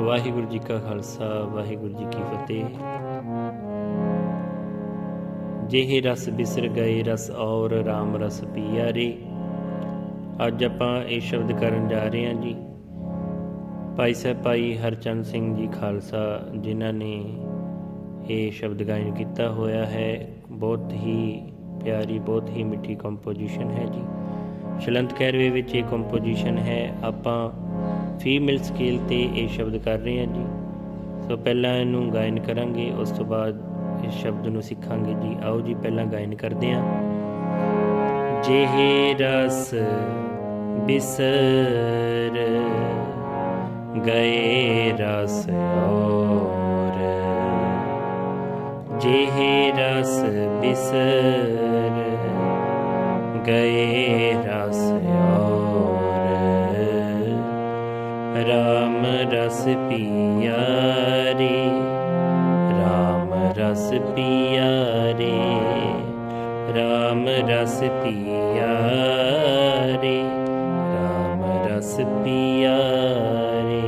ਵਾਹਿਗੁਰੂ ਜੀ ਕਾ ਖਾਲਸਾ, ਵਾਹਿਗੁਰੂ ਜੀ ਕੀ ਫਤਿਹ। ਜਿਹੇ ਰਸ ਬਿਸਰ ਗਏ, ਰਸ ਔਰ RAM ਰਸ ਪੀਆ ਰੇ। ਅੱਜ ਆਪਾਂ ਇਹ ਸ਼ਬਦ ਕਰਨ ਜਾ ਰਹੇ ਹਾਂ ਜੀ। ਭਾਈ ਸਾਹਿਬ, ਭਾਈ ਹਰਚੰਦ ਸਿੰਘ ਜੀ ਖਾਲਸਾ, ਜਿਨ੍ਹਾਂ ਨੇ ਇਹ ਸ਼ਬਦ ਗਾਇਨ ਕੀਤਾ ਹੋਇਆ ਹੈ। ਬਹੁਤ ਹੀ ਪਿਆਰੀ, ਬਹੁਤ ਹੀ ਮਿੱਠੀ ਕੰਪੋਜੀਸ਼ਨ ਹੈ ਜੀ। ਸ਼ਲੰਤ ਕੈਰਵੇ ਵਿੱਚ ਇਹ ਕੰਪੋਜੀਸ਼ਨ ਹੈ। ਆਪਾਂ ਫੀਮੇਲ ਸਕੇਲ ਤੇ ਇਹ ਸ਼ਬਦ ਕਰ ਰਹੇ ਹਾਂ ਜੀ। ਸੋ ਪਹਿਲਾਂ ਇਹਨੂੰ ਗਾਇਨ ਕਰਾਂਗੇ, ਉਸ ਤੋਂ ਬਾਅਦ ਇਸ ਸ਼ਬਦ ਨੂੰ ਸਿੱਖਾਂਗੇ ਜੀ। ਆਓ ਜੀ, ਪਹਿਲਾਂ ਗਾਇਨ ਕਰਦੇ ਹਾਂ। ਜਿਹੇ ਰਸ ਬਿਸਰ ਗਏ ਰਸ ਔਰ। ਜਿਹੇ ਰਸ ਬਿਸਰ ਗਏ ਰਸ ਪੀਆ ਰੇ ਰਾਮ ਰਸ ਪੀਆ ਰੇ ਰਾਮ ਰਸ ਪੀਆ ਰੇ ਰਾਮ ਰਸ ਪੀਆ ਰੇ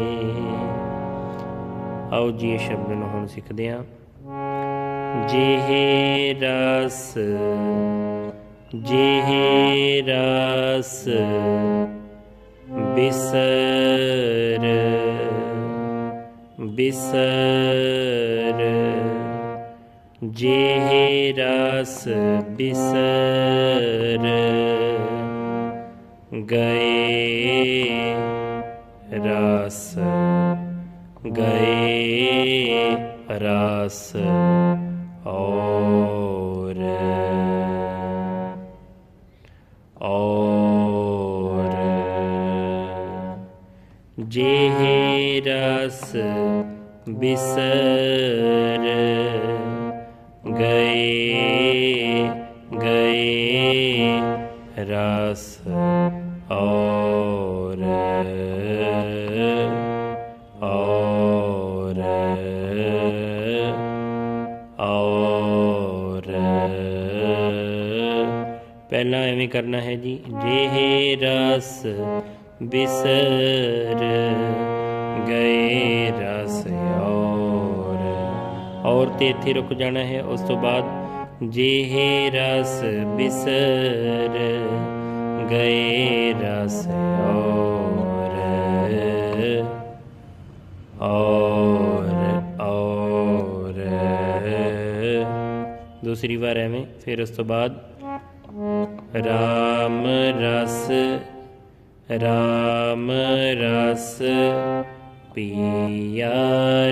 ਆਓ ਜੀ ਸ਼ਬਦ ਨੂੰ ਹੁਣ ਸਿੱਖਦੇ ਹਾਂ। ਜਿਹੇ ਰਸ ਜਿਹੇ ਰਸ, ਬਿਸਰ ਬਿਸਰ ਜਿਹੇ ਰਸ ਬਿਸਰ ਗਏ ਰਸ ਗਏ ਰਸ ਔਰ ਔਰ ਜਿਹੇ ਰਸ ਬਿਸਰ ਗਏ ਗਏ ਰਸ ਔਰ ਔਰ ਔਰ ਪਹਿਲਾਂ ਐਵੇਂ ਕਰਨਾ ਹੈ ਜੀ ਜਿਹੇ ਰਸ ਬਿਸਰ ਗਏ ਰਸ ਔਰ ਔਰ ਤੇ ਇੱਥੇ ਰੁਕ ਜਾਣਾ ਹੈ ਉਸ ਤੋਂ ਬਾਅਦ ਜਿਹੇ ਰਸ ਬਿਸਰ ਗਏ ਰਸ ਔਰ ਔਰ ਔਰ ਦੂਸਰੀ ਵਾਰ ਐਵੇਂ ਫਿਰ ਉਸ ਤੋਂ ਬਾਅਦ ਰਾਮ ਰਸ ਰਾਮ ਰਸ ਪੀਆ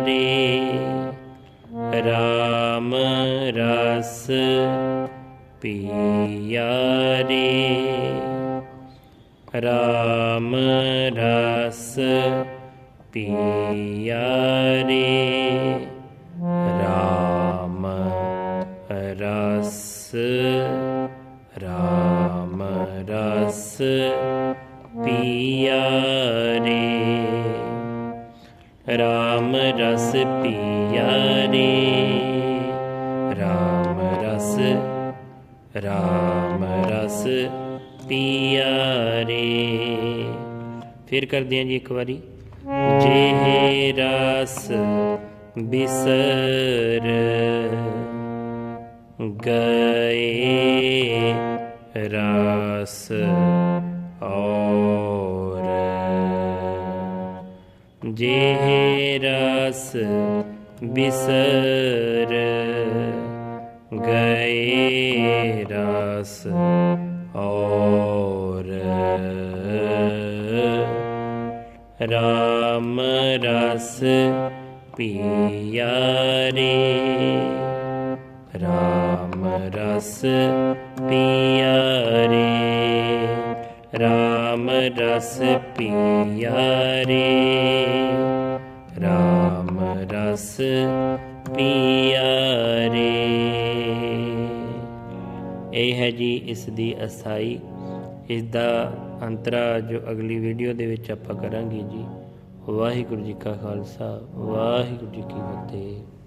ਰੇ ਰਾਮ ਰਸ ਪਿਆ ਰੇ ਰਾਮ ਰਸ ਪਿਆ ਰੇ ਰਾਮ ਰਸ ਰਾਮ ਰਸ ਪਿਆ ਰਾਮ ਰਸ ਪੀਆ ਰੇ ਰਾਮ ਰਸ ਰਾਮ ਰਸ ਪੀਆ ਰੇ ਫਿਰ ਕਰਦੇ ਹਾਂ ਜੀ ਇੱਕ ਵਾਰੀ। ਜੇ ਰਸ ਬਿਸਰ, ਗਏ ਰਸ ਔਰ। ਜਿਹੇ ਰਸ ਬਿਸਰ ਗਏ ਰਸ ਔਰ ਰਾਮ ਰਸ ਪਿਆ ਰੇ ਰਾਮ ਰਸ ਪਿਆ ਰੇ ਰਾਮ ਰਸ ਪਿਆ ਰੇ ਰਾਮ ਰਸ ਪੀਆ ਰੇ ਇਹ ਹੈ ਜੀ ਇਸ ਦੀ ਅਸਥਾਈ ਇਸ ਦਾ ਅੰਤਰਾ ਜੋ ਅਗਲੀ ਵੀਡੀਓ ਦੇ ਵਿੱਚ ਆਪਾਂ ਕਰਾਂਗੇ ਜੀ। ਵਾਹਿਗੁਰੂ ਜੀ ਕਾ ਖਾਲਸਾ, ਵਾਹਿਗੁਰੂ ਜੀ ਕੀ ਫਤਿਹ।